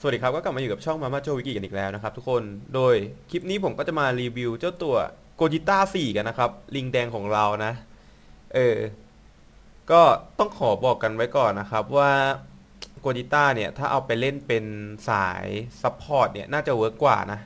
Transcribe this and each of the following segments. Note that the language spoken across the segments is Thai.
สวัสดีครับก็กลับมาอยู่กับช่องมาม่าโจวิกิกันอีกแล้วนะครับทุกคนโดยคลิปนี้ผมก็จะมารีวิวเจ้าตัวโกจิต้า4กันนะครับ ลิงแดงของเรานะเออก็ต้องขอบอกกันไว้ก่อนนะครับว่าโกจิต้าเนี่ยถ้าเอาไปเล่นเป็นสายซัพพอร์ตเนี่ยน่าจะเวิร์กกว่านะ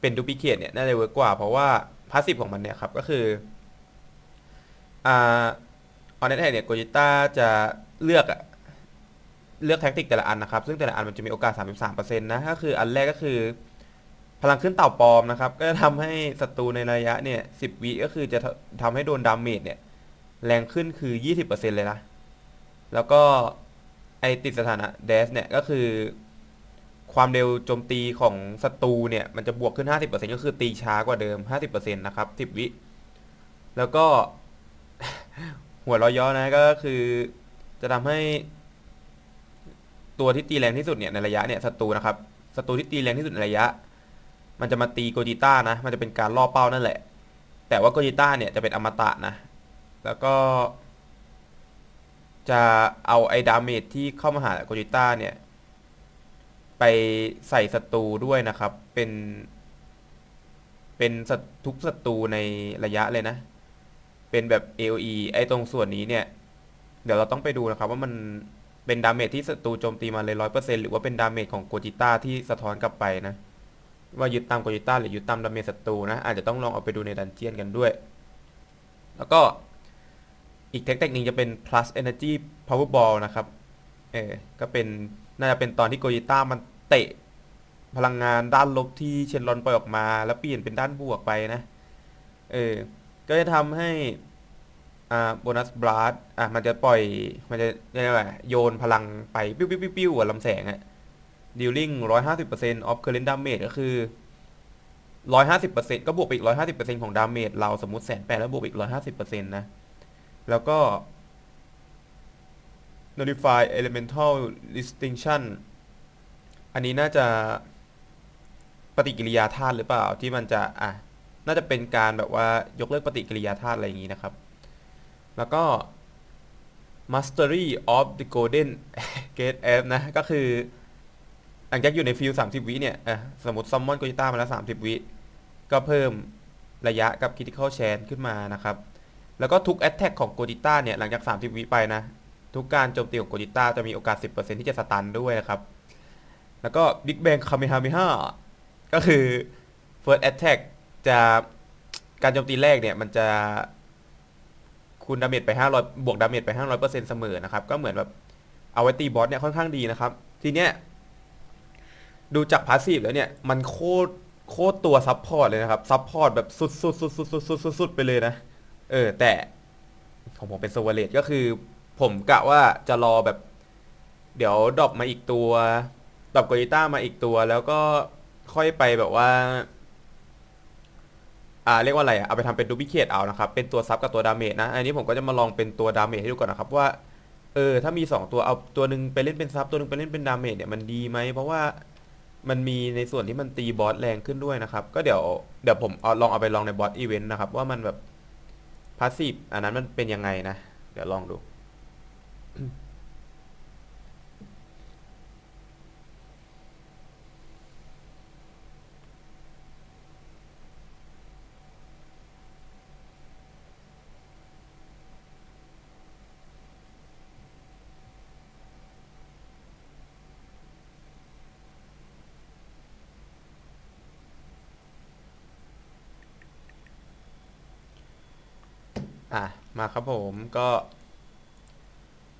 เป็นดูพิเคทเนี่ยน่าจะเวิร์กกว่าเพราะว่าพาสซีฟของมันเนี่ยครับก็คืออ่าออนเน็ตเนี่ยโกจิต้าจะเลือกอะ เลือกแท็กติกแต่ละอันนะครับ ซึ่งแต่ละอันมันจะมีโอกาส 33%นะก็คืออันแรกก็คือ พลังขึ้นเต่าปลอมนะครับ ก็จะทำให้ศัตรูในระยะเนี่ย10 วิก็คือจะทำให้โดนดาเมจเนี่ยแรงขึ้นคือ 20%เลยนะ แล้วก็ไอติดสถานะเดสเนี่ยก็คือความเร็วโจมตีของศัตรูเนี่ยมันจะบวกขึ้น 50%ก็คือตีช้ากว่าเดิม 50%นะครับ 10 วิ แล้วก็หัวร้อยย้อนะก็คือจะทำให้ ตัวที่ตีแรงที่สุดเนี่ยในระยะเนี่ยศัตรูนะครับศัตรูที่ตีแรงที่สุดในระยะ มันจะมาตีโกจิต้านะ มันจะเป็นการล่อเป้านั่นแหละ แต่ว่าโกจิต้าเนี่ยจะเป็นอมตะนะ แล้วก็ จะเอาไอ้ดาเมจที่เข้ามาหาโกจิต้าเนี่ย ไปใส่ศัตรูด้วยนะครับ เป็น เป็นทุกศัตรูในระยะเลยนะ เป็นแบบ AOE ไอ้ตรงส่วนนี้เนี่ย เดี๋ยวเราต้องไปดูนะครับว่ามัน เป็นดาเมจที่ศัตรูโจมตีมาเลยร้อยเปอร์เซ็นหรือว่าเป็นดาเมจของโกจิต้าที่สะท้อนกลับไปนะ ว่ายึดตามโกจิต้าหรือยึดตามดาเมจศัตรูนะ อาจจะต้องลองเอาไปดูในดันเจียนกันด้วย แล้วก็อีกเทคนิคนึงจะเป็น plus energy power ball นะครับเออก็เป็นน่าจะเป็นตอนที่โกจิต้ามันเตะพลังงานด้านลบที่เชนรอนปล่อยออกมา แล้วเปลี่ยนเป็นด้านบวกไปนะ เออ ก็จะทำให้ อ่าโบนัสบลัสอะมันจะปล่อยมันจะเรียกว่าโยนพลังไปปิ้วปิ้วปิ้วปิ้วกับลำแสงอะดีลลิ่งร้อยห้าสิบเปอร์เซ็นต์ออฟเคอร์เรนดาเมจก็คือร้อยห้าสิบเปอร์เซ็นต์ก็บวกไปอีกร้อยห้าสิบเปอร์เซ็นต์ของดาเมจเราสมมติแสนแปดแล้วบวกอีกร้อยห้าสิบเปอร์เซ็นต์นะแล้วก็ notify elemental distinction อันนี้น่าจะปฏิกิริยาธาตุหรือเปล่าที่มันจะอะน่าจะเป็นการแบบว่ายกเลิกปฏิกิริยาธาตุอะไรอย่างนี้นะครับ แล้วก็ Mastery of the Golden Gate F นะ ก็คือ หลังจากอยู่ในฟิล30 วิเนี่ยอะสมมติซัมมอนโกจิต้ามาแล้ว 30 วิ ก็เพิ่มระยะกับ Critical Chance ขึ้นมานะครับ แล้วก็ทุก Attack ของโกจิต้าเนี่ย หลังจาก 30 วิไปนะ ทุกการโจมตีของโกจิต้าจะมีโอกาส 10%ที่จะสตันด้วยนะครับ แล้วก็ Big Bang Kamehameha ก็คือ First Attack จะการโจมตีแรกเนี่ยมันจะ คูณดาเมจไป 500 บวกดาเมจไป 500%เสมอนะครับ ก็เหมือนแบบเอาไว้ตีบอสเนี่ยค่อนข้างดีนะครับ ทีเนี้ยดูจากพาสซีฟแล้วเนี่ย มันโคตรโคตรตัวซับพอร์ตเลยนะครับซับพอร์ตแบบสุดสุดสุดสุดสุดสุดสุดสุดไปเลยนะ เออ แต่ของผมเป็นโซเวเลตก็คือ ผมกะว่าจะรอแบบ เดี๋ยวดรอปมาอีกตัวดรอปโกลิต้ามาอีกตัว แล้วก็ค่อยไปแบบว่า อ่าเรียกว่าอะไรอะเอาไปทำเป็นดูพิเคทเอานะครับ เป็นตัวซับกับตัวดาเมจนะ อันนี้ผมก็จะมาลองเป็นตัวดาเมจให้ดูก่อนนะครับว่า เออ ถ้ามี 2 ตัวเอาตัวหนึ่งไปเล่นเป็นซับตัวหนึ่งไปเล่นเป็นดาเมจเนี่ยมันดีไหม เพราะว่ามันมีในส่วนที่มันตีบอสแรงขึ้นด้วยนะครับ ก็เดี๋ยวเดี๋ยวผมเอาลองเอาไปลองในบอสอีเวนต์นะครับ ว่ามันแบบพาสซีฟอันนั้นมันเป็นยังไงนะ เดี๋ยวลองดู อะมาครับผมก็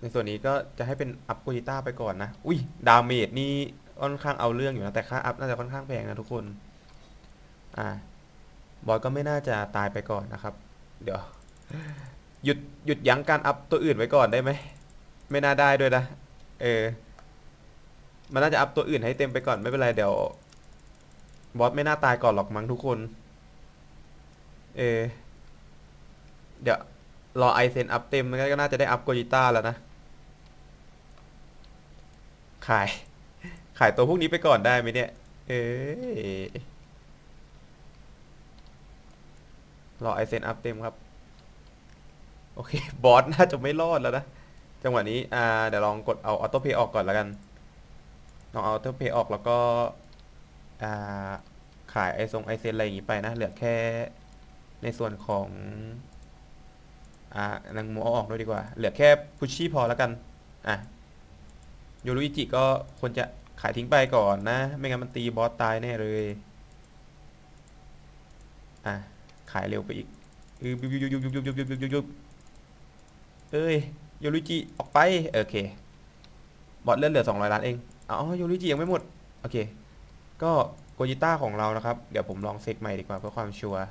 ในส่วนนี้ก็จะให้เป็นอัพโกจิต้าไปก่อนนะ อุ้ยดาเมจนี่ค่อนข้างเอาเรื่องอยู่นะ แต่ค่าอัพน่าจะค่อนข้างแพงนะทุกคน อ่าบอยก็ไม่น่าจะตายไปก่อนนะครับ เดี๋ยว หยุดหยุดยั้งการอัพตัวอื่นไว้ก่อนได้ไหม ไม่น่าได้ด้วยนะ เออ มันน่าจะอัพตัวอื่นให้เต็มไปก่อนไม่เป็นไรเดี๋ยว บอสไม่น่าตายก่อนหรอกมั้งทุกคน เออ เดี๋ยว รอไอเซนอัพเต็มมันก็น่าจะได้อัพโกจิต้าแล้วนะ ขาย ขายตัวพวกนี้ไปก่อนได้ไหมเนี่ย เอ้ยรอไอเซนอัพเต็มครับ โอเค บอสน่าจะไม่รอดแล้วนะ จังหวะนี้ อ่า เดี๋ยวลองกดเอาออโต้เพย์ออกก่อนแล้วกัน ลองเอาเทอร์เพย์ออกแล้วก็ อ่า ขายไอซงไอเซนอะไรอย่างงี้ไปนะ เหลือแค่ในส่วนของ อ่านางโมเอาออกด้วยดีกว่า เหลือแค่พุชชี่พอแล้วกันอะโยรุอิจิก็ควรจะขายทิ้งไปก่อนนะ ไม่งั้นมันตีบอสตายแน่เลยอะขายเร็วไปอีกอือยุบยุบยุบยุบยุบยุบยุบยุบยุบยุบเอ้ยโยรุอิจิออกไปโอเค บอสเลือดเหลือ200ล้านเองอ๋อโยรุอิจิยังไม่หมด โอเค ก็โกจิต้าของเรานะครับ เดี๋ยวผมลองเซ็กใหม่ดีกว่าเพื่อความชัวร์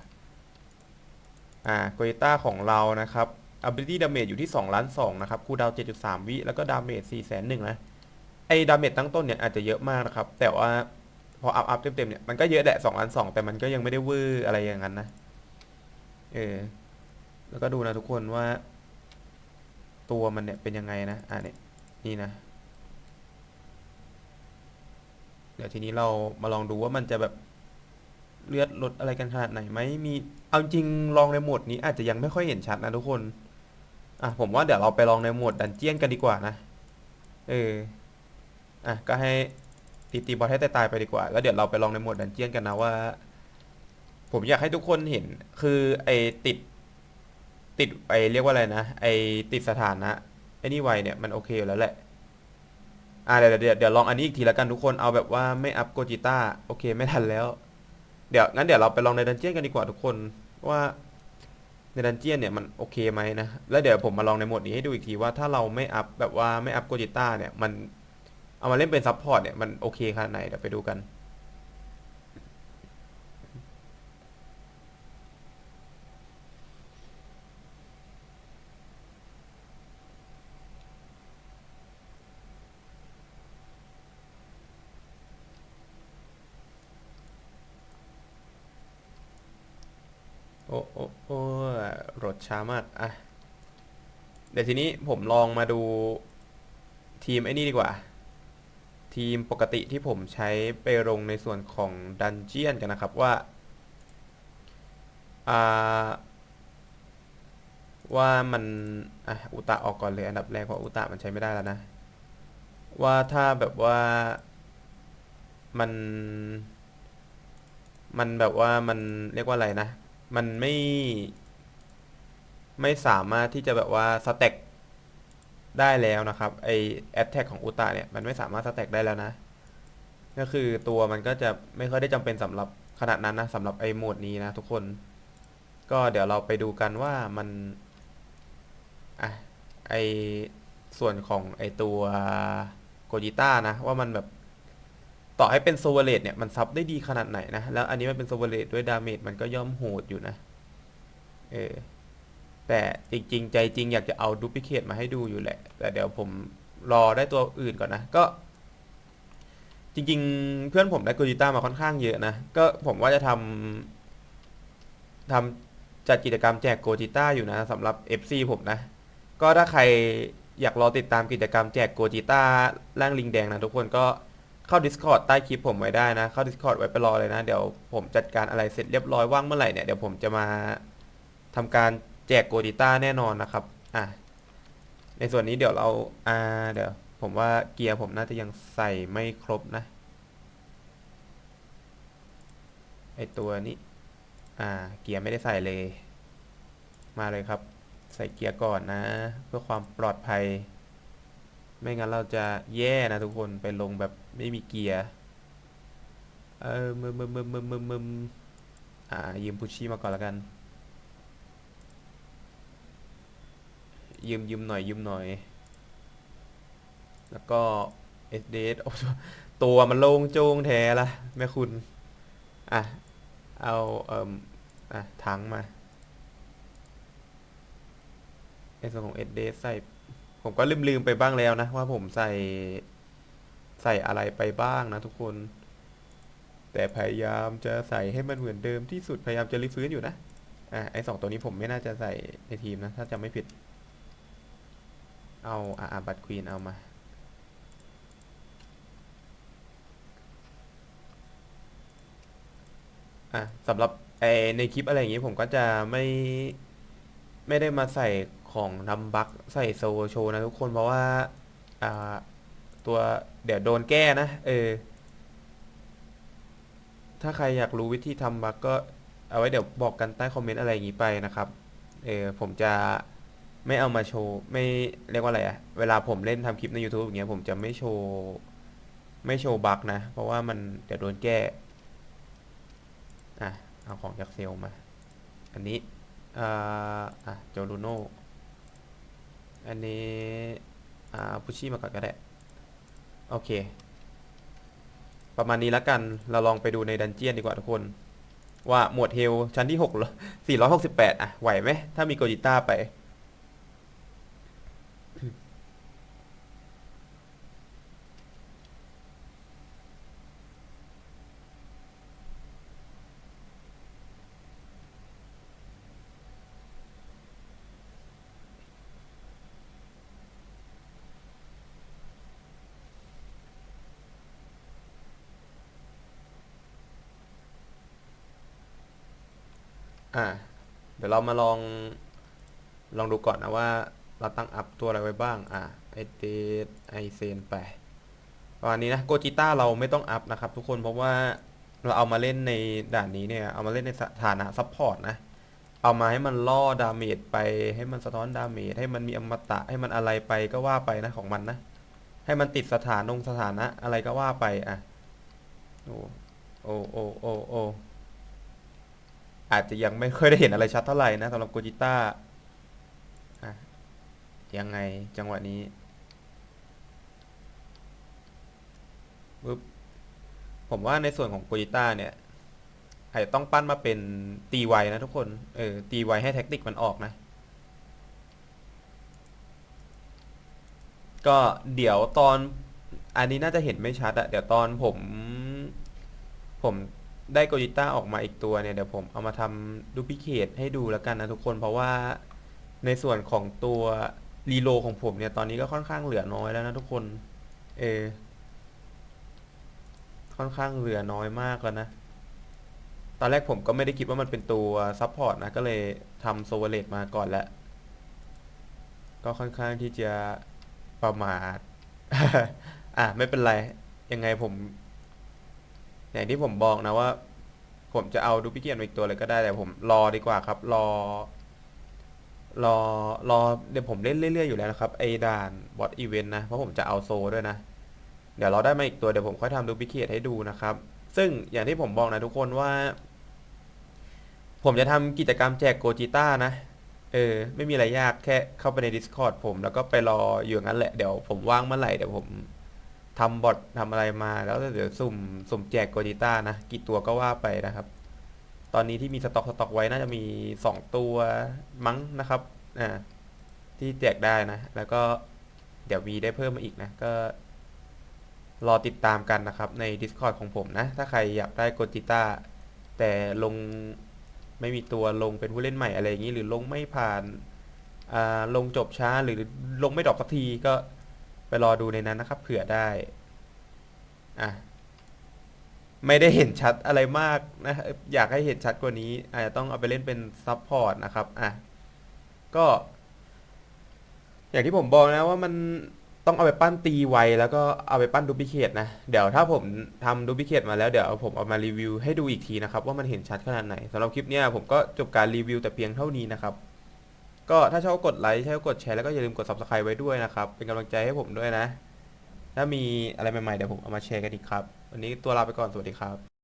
อ่าโกจิต้าของเรานะครับ ability damage อยู่ที่2ล้าน2นะครับคูดาว7.3 วิ แล้วก็ damage 4 1 0 0 0นะ ไอ้ damage ตั้งต้นเนี่ยอาจจะเยอะมากนะครับ แต่ว่าพออัพอัพเต็มๆเนี่ย มันก็เยอะแหละ2ล้าน2แต่มันก็ยังไม่ได้วอร์อะไรอย่างนั้นนะ เออ แล้วก็ดูนะทุกคนว่า ตัวมันเนี่ยเป็นยังไงนะ อ่าเนี่ยนี่นะ เดี๋ยวทีนี้เรามาลองดูว่ามันจะแบบ เลือดลดอะไรกันขนาดไหนไหมมีเอาจริงลองในโหมดนี้อาจจะยังไม่ค่อยเห็นชัดนะทุกคน อะผมว่าเดี๋ยวเราไปลองในโหมดดันเจียนกันดีกว่านะ เออ อะก็ให้ตีตีบอสให้ตายๆไปดีกว่า แล้วเดี๋ยวเราไปลองในโหมดดันเจียนกันนะว่า ผมอยากให้ทุกคนเห็น คือไอติด ติดไอเรียกว่าอะไรนะ ไอติดสถานะไอนี่ไวเนี่ยมันโอเคอยู่แล้วแหละอ่าเดี๋ยวเดี๋ยวเดี๋ยวลองอันนี้อีกทีล้วกันทุกคนเอาแบบว่าไม่อัพโกจิต้าโอเคไม่ทันแล้ว เดี๋ยวงั้นเดี๋ยวเราไปลองในดันเจียนกันดีกว่าทุกคนว่าในดันเจียนเนี่ยมันโอเคไหมนะแล้วเดี๋ยวผมมาลองในโหมดนี้ให้ดูอีกทีว่าถ้าเราไม่อัพแบบว่าไม่อัพโกจิต้าเนี่ยมันเอามาเล่นเป็นซับพอร์ตเนี่ยมันโอเคขนาดไหนเดี๋ยวไปดูกัน อ้โอ้โอ้รถช้ามากอะ เดี๋ยวทีนี้ผมลองมาดูทีมไอ้นี่ดีกว่า ทีมปกติที่ผมใช้ไปลงในส่วนของดันเจียนกันนะครับว่าอ่าว่ามันอะอุตะออกก่อนเลยอันดับแรกเพราะอุตะมันใช้ไม่ได้แล้วนะ ว่าถ้าแบบว่ามัน มันแบบว่ามันเรียกว่าอะไรนะ มันไม่ ไม่สามารถที่จะแบบว่าสแต็กได้แล้วนะครับไอแอ t แทกของอุตาเนี่ยมันไม่สามารถสแต็กได้แล้วนะ ก็คือตัวมันก็จะไม่ค่อยได้จำเป็นสำหรับขนาดนั้นนะสำหรับไอโหมดนี้นะทุกคน ก็เดี๋ยวเราไปดูกันว่ามันอะไอส่วนของไอตัวโกจิต้านะ ว่ามันแบบ ต่อให้เป็นโซเวเลตเนี่ยมันซับได้ดีขนาดไหนนะ แล้วอันนี้มันเป็นโซเวเลตด้วยดาเมจมันก็ย่อมโหดอยู่นะ เออ แต่จริงๆ ใจจริงอยากจะเอาดูพิเคตมาให้ดูอยู่แหละ แต่เดี๋ยวผมรอได้ตัวอื่นก่อนนะ ก็ จริงๆ เพื่อนผมได้โกจิต้ามาค่อนข้างเยอะนะ ก็ผมว่าจะทำทำจัดกิจกรรมแจกโกจิต้าอยู่นะสำหรับ FC ผมนะ ก็ถ้าใครอยากรอติดตามกิจกรรมแจกโกจิต้าร่างลิงแดงนะทุกคนก็ เข้า Discord ใต้คลิปผมไว้ได้นะ เข้า Discord ไว้ไปรอเลยนะ เดี๋ยวผมจัดการอะไรเสร็จเรียบร้อยว่างเมื่อไหร่เนี่ย เดี๋ยวผมจะมาทำการแจกโกจิต้าแน่นอนนะครับ อะ ในส่วนนี้เดี๋ยวเราอ่าเดี๋ยว ผมว่าเกียร์ผมน่าจะยังใส่ไม่ครบนะ ไอตัวนี้ อ่า เกียร์ไม่ได้ใส่เลย มาเลยครับ ใส่เกียร์ก่อนนะ เพื่อความปลอดภัย ไม่งั้นเราจะแย่นะทุกคนไปลงแบบไม่มีเกียร์เออมึมมึมมึมมึมมึมมึมอ่ายืมพุชชี่มาก่อนแล้วกัน ยืมยืมหน่อยยืมหน่อย แล้วก็ SDS โอ้ตัวมันโล่งโจงแท้ละแม่คุณ อะ เอาเอ่มอะถังมาในส่วนของ SDS ใส่ ผมก็ลืมลืมไปบ้างแล้วนะ ว่าผมใส่ใส่อะไรไปบ้างนะทุกคน แต่พยายามจะใส่ให้มันเหมือนเดิมที่สุดพยายามจะรีฟื้นอยู่นะอะไอสองตัวนี้ผมไม่น่าจะใส่ในทีมนะ ถ้าจำไม่ผิด เอาอ่าบัตควีนเอามาอะสำหรับไอในคลิปอะไรอย่างงี้ผมก็จะไม่ไม่ได้มาใส่ ของนำบัคใส่โซโชว์นะทุกคนเพราะว่าอ่าตัวเดี๋ยวโดนแก้นะ เออ ถ้าใครอยากรู้วิธีทำบั๊กก็เอาไว้เดี๋ยวบอกกันใต้คอมเมนต์อะไรอย่างนี้ไปนะครับ เออผมจะไม่เอามาโชว์ ไม่เรียกว่าอะไรอะเวลาผมเล่นทำคลิปใน YouTube อย่างเงี้ยผมจะไม่โชว์ ไม่โชว์บั๊กนะ เพราะว่ามันเดี๋ยวโดนแก้ อะ เอาของจากเซลมา อันนี้อ่าอะโจลูโน อันนี้ อ่าพุชชี่มาก่อนก็ได้ โอเค ประมาณนี้แล้วกัน เราลองไปดูในดันเจียนดีกว่าทุกคน ว่าหมวดเฮลชั้นที่6เหรอ468 อะ ไหวไหม ถ้ามีโกจิต้าไป อ่า เดี๋ยวเรามาลอง ลองดูก่อนนะว่า เราตั้งอัพตัวอะไรไว้บ้าง อ่าไอเดไอเซนไปประมาณนี้นะโกจิต้าเราไม่ต้องอัพนะครับ ทุกคนเพราะว่าเราเอามาเล่นในด่านนี้เนี่ย เอามาเล่นในสถานะซัพพอร์ตนะ เอามาให้มันล่อดาเมจไป ให้มันสะท้อนดาเมจ ให้มันมีอมตะ ให้มันอะไรไปก็ว่าไปนะของมันนะ ให้มันติดสถานงสถานะอะไรก็ว่าไปอะ โอ้ โอ้ โอ้ โอ้ อาจจะยังไม่ค่อยได้เห็นอะไรชัดเท่าไหร่นะสำหรับโกจิต้ายังไงจังหวะนี้ปึ๊บผมว่าในส่วนของโกจิต้าเนี่ยอาจจะต้องปั้นมาเป็นตีไวนะทุกคน เออ ตีไวให้แท็กติกมันออกนะ ก็เดี๋ยวตอน อันนี้น่าจะเห็นไม่ชัดอะเดี๋ยวตอนผม ผม ได้โกจิต้าออกมาอีกตัวเนี่ยเดี๋ยวผมเอามาทำดูพิเคทให้ดูแล้วกันนะทุกคนเพราะว่าในส่วนของตัวรีโลของผมเนี่ยตอนนี้ก็ค่อนข้างเหลือน้อยแล้วนะทุกคน เอ ค่อนข้างเหลือน้อยมากแล้วนะ ตอนแรกผมก็ไม่ได้คิดว่ามันเป็นตัวซัพพอร์ตนะ ก็เลยทำโซเวเลตมาก่อนแล้ว ก็ค่อนข้างที่จะประมาท อะไม่เป็นไร ยังไงผม อย่างที่ผมบอกนะว่า ผมจะเอาดูพิเกียนอีกตัวเลยก็ได้แต่ผมรอดีกว่าครับ รอ รอรอเดี๋ยวผมเล่นเรื่อยๆอยู่แล้วนะครับไอ้ด่านบอสอีเวนต์นะเพราะผมจะเอาโซด้วยนะ เดี๋ยวเราได้มาอีกตัวเดี๋ยวผมค่อยทำดูพิเกียให้ดูนะครับ ซึ่งอย่างที่ผมบอกนะทุกคนว่า ผมจะทำกิจกรรมแจกโกจิต้านะเออไม่มีอะไรยากแค่เข้าไปใน Discord ผมแล้วก็ไปรออยู่งั้นแหละ เดี๋ยวผมว่างเมื่อไหร่เดี๋ยวผม ทำบอททำอะไรมาแล้วเดี๋ยวสุ่มสุ่มแจกโกจิต้านะ กี่ตัวก็ว่าไปนะครับ ตอนนี้ที่มีสต็อกสต็อกไว้น่าจะมีสองตัวมั้งนะครับอ่าที่แจกได้นะ แล้วก็เดี๋ยวมีได้เพิ่มมาอีกนะ ก็ รอติดตามกันนะครับ ใน Discord ของผมนะ ถ้าใครอยากได้โกจิต้าแต่ลงไม่มีตัวลงเป็นผู้เล่นใหม่อะไรอย่างนี้ หรือลงไม่ผ่านอ่าลงจบช้าหรือลงไม่ดรอปสักทีก็ ไปรอดูในนั้นนะครับ เผื่อได้ อะ ไม่ได้เห็นชัดอะไรมากนะ อยากให้เห็นชัดกว่านี้ อาจจะต้องเอาไปเล่นเป็นซับพอร์ตนะครับ อะ ก็ อย่างที่ผมบอกนะว่ามันต้องเอาไปปั้นตีไว แล้วก็เอาไปปั้นดูพิเคทนะ เดี๋ยวถ้าผมทำดูพิเคทมาแล้วเดี๋ยวผมเอามารีวิวให้ดูอีกทีนะครับ ว่ามันเห็นชัดขนาดไหนสำหรับคลิปเนี้ยผมก็จบการรีวิวแต่เพียงเท่านี้นะครับ ก็ถ้าชอบกดไลค์ชอบกดแชร์แล้วก็อย่าลืมกด subscribe ไว้ด้วยนะครับ เป็นกำลังใจให้ผมด้วยนะ ถ้ามีอะไรใหม่ๆเดี๋ยวผมเอามาแชร์กันอีกครับ วันนี้ตัวลาไปก่อนสวัสดีครับ